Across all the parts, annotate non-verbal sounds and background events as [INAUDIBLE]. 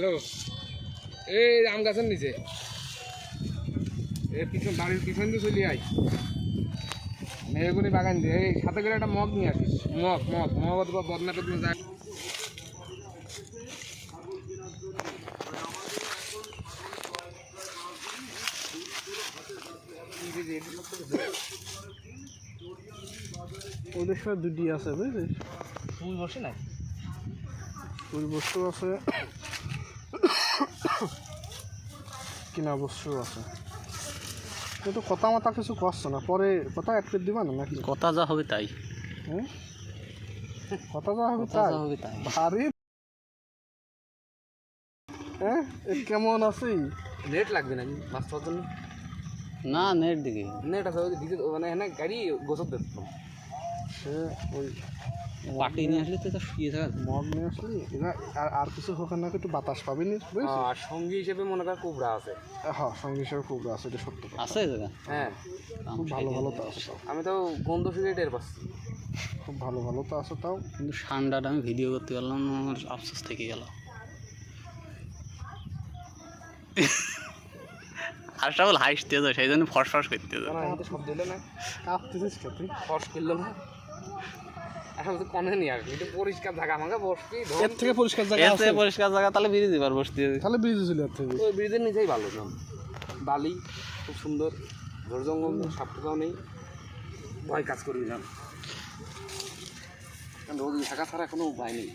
Hello. এই আম গাছের নিচে। এ পিছন বাড়ির পিছন দিয়ে চলে আই মেহগুনি বাগান দিয়ে। এই সাথে করে একটা মগ নিয়ে আসিস। মগ মগ মগ অথবা বদনা টদনা যায় ওদের সাথে দুটি আছে বুঝলিস ফুল বসে না ওই বস্তু আছে। কিনা বস্তু আছে। কিন্তু কথা মতা কিছু করছ না পরে কথা অ্যাড করে দিবা না নাকি? কথা যা হবে তাই। হ্যাঁ? কথা যা হবে তাই। হবে তাই। ভারী। হ্যাঁ এ কেমন আছি? নেট লাগবে না মাছ পাওয়ার জন্য। না নেট দিকে। নেট আছে ওই দিকে মানে হ্যাঁ গাড়ি গোসর দেখতো সে ওই পাটি নিয়ে আসলে তো শুয়ে থাকা মগ নিয়ে আসলি এরা আর আর কিছু হোক না একটু বাতাস পাবি নি আর সঙ্গী হিসেবে মনে কর কুবরা আছে। হ্যাঁ সঙ্গে হিসাবে খুব আছে এটা সত্য আছে হ্যাঁ। খুব ভালো ভালো তো আছে। আমি তো গন্ধ শুকে টের পাচ্ছি। খুব ভালো ভালো তো আছে তাও। কিন্তু ঠান্ডাটা আমি ভিডিও করতে পারলাম না আমার আফসোস থেকে গেল। বল হাসতে তো সেই জন্য ফস ফস করতে তো শব্দ না? ফস কিনলো না? কনে নিয়ে আসবি এটা পরিষ্কার জায়গা আমাকে বসবি এর থেকে পরিষ্কার জায়গা এর থেকে পরিষ্কার জায়গা তাহলে বসতে। তাহলে ব্রিজ ছিল এর থেকে। ওই ব্রিজের নিচেই ভালো জন বালি খুব সুন্দর। ঝড় জঙ্গল নেই। ভয় কাজ করবি না। কারণ রোদ থাকা ছাড়া কোনো উপায় নেই।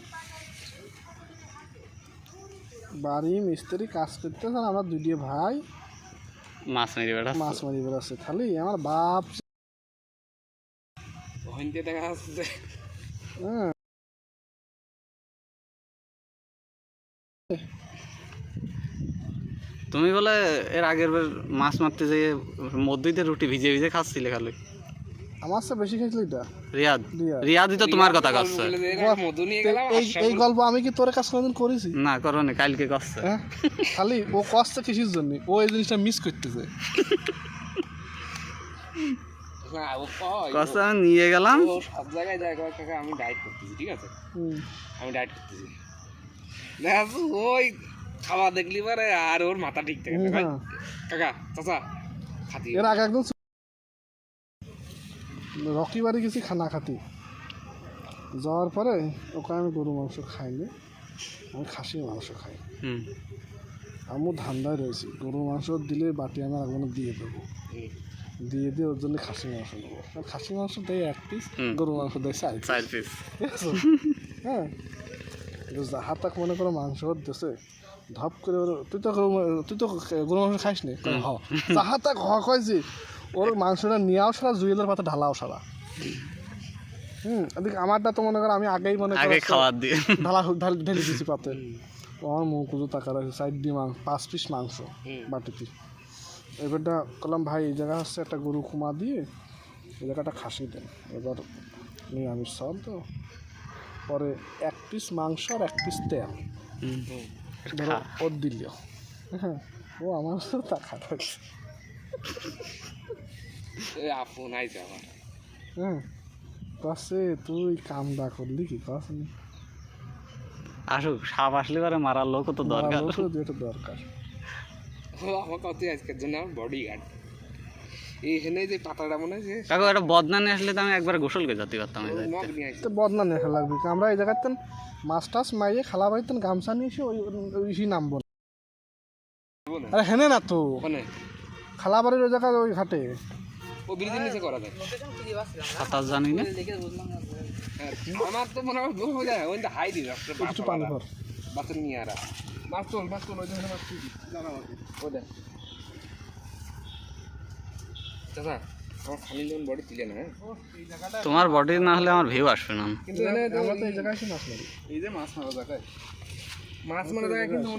বাড়ি মিস্ত্রি কাজ করতে আর আমার দুটিয়ে ভাই। মাছ মেরে বেড়া। মাছ মারি বেড়াচ্ছে। খালি আমার বাপ দেখা যাচ্ছে যে হ্যাঁ তুমি বলে এর আগের বার মাছ মারতে যেয়ে মধ্যইতে রুটি ভিজে ভিজে খাচ্ছিলে খালি? আমার সে বেশি খেয়েছিলি এটা রিয়াদ? রিয়াদ। রিয়াদই তো তোমার কথা গেলাম এই এই গল্প আমি কি তোর কাছে কোনোদিন করেছি? না করো কালকে করছে। হ্যাঁ? খালি ও কষ্ট কিসের জন্য। ও এই জিনিসটা মিস করতেছে। [LAUGHS] করছে আমি নিয়ে গেলাম। সব জায়গায় যায় কয়, কাকা আমি ডায়েট করতেছি ঠিক আছে? হুম। আমি ডায়েট করতেছি। দেখা ওই খাওয়া দেখলি পারে আর ওর মাথা ঠিক থাকে হ্যাঁ। কাকা চাচা খাতি। এর আগে একদম রকি বাড়ি গেছি খানা খাতি। যাওয়ার পরে ওকে আমি গরু মাংস খাইনি আমি খাসি মাংস খাই। হুম। আমি ধান্দায় রয়েছি গরু মাংস দিলে বাটি আমি একজনে দিয়ে দেবো। দিয়ে দিয়ে ওর জন্য খাসি মাংস নেব। খাসি মাংস দেয় এক পিস। গরু মাংস দেয় চার। চার পিস ঠিক আছে? হ্যাঁ। যাহা তাক মনে করো মাংস দেশে ধপ করে ওর তুই তো তুই তো গরু মাংস খাইস নি? হ। যাহা তাক হ কয় যে ওর মাংসটা নিয়েও সারা জুয়েলের পাতা ঢালাও সারা হুম এদিকে আমারটা তো মনে করো আমি আগেই মনে করো আগে খাওয়ার দিয়ে। ঢালা ঢাল দিয়েছি পাতে। আমার মুখ কুজো টাকা রাখছে সাইড দিয়ে মাংস পাঁচ পিস মাংস। বাটিতে। এবারটা করলাম ভাই এই জায়গা হচ্ছে একটা গরু কুমা দিয়ে এই জায়গাটা খাসি দেন। এবার নিরামিষ সব তো। পরে এক পিস মাংস আর এক পিস তেল। ধরো ওর দিল হ্যাঁ ও আমার টাকা এই আপন আইছে আমার হ্যাঁ কসে তুই কামটা করলি কি কস আসুক সাপ আসলে পরে মারার লোকও তো দরকার। দরকার। আমার কত আজকের জন্য আমার বডি গার্ড এইখানে যে পাতাটা মনে হয় যে কাকু একটা বদনা নিয়ে আসলে তো আমি একবার গোসল করে যেতে পারতাম এই নিয়ে লাগবে। আমরা জায়গাতে মাছ টাছ খালা বাড়িতে গামছা নিয়ে এসে ওই ওই ইসি নামবো না। বলে। আরে হেনে না তো। ওখানে খালা বাড়ির ওই জায়গায় ওই ঘাটে। ও ব্রিজের নিচে করা যায়। সাঁতার জানি না। হ্যাঁ, আমার তো মনে হয় বোঝা যায়। ওই হাই দিবে পানি বাসন নিয়ে আর মাছ তোল মাছ তোল ওই ধরনের মাছ তুলি আমাকে ও দেখ। চাচা আমার খালি লোন বডি তুলে না হ্যাঁ? তোমার বডি না হলে আমার ভিউ আসবে না। কিন্তু আমরা তো এই জায়গায় এসে মাছ মারি। এই যে মাছ মারা জায়গায়। মাছ মারা জায়গায় কিন্তু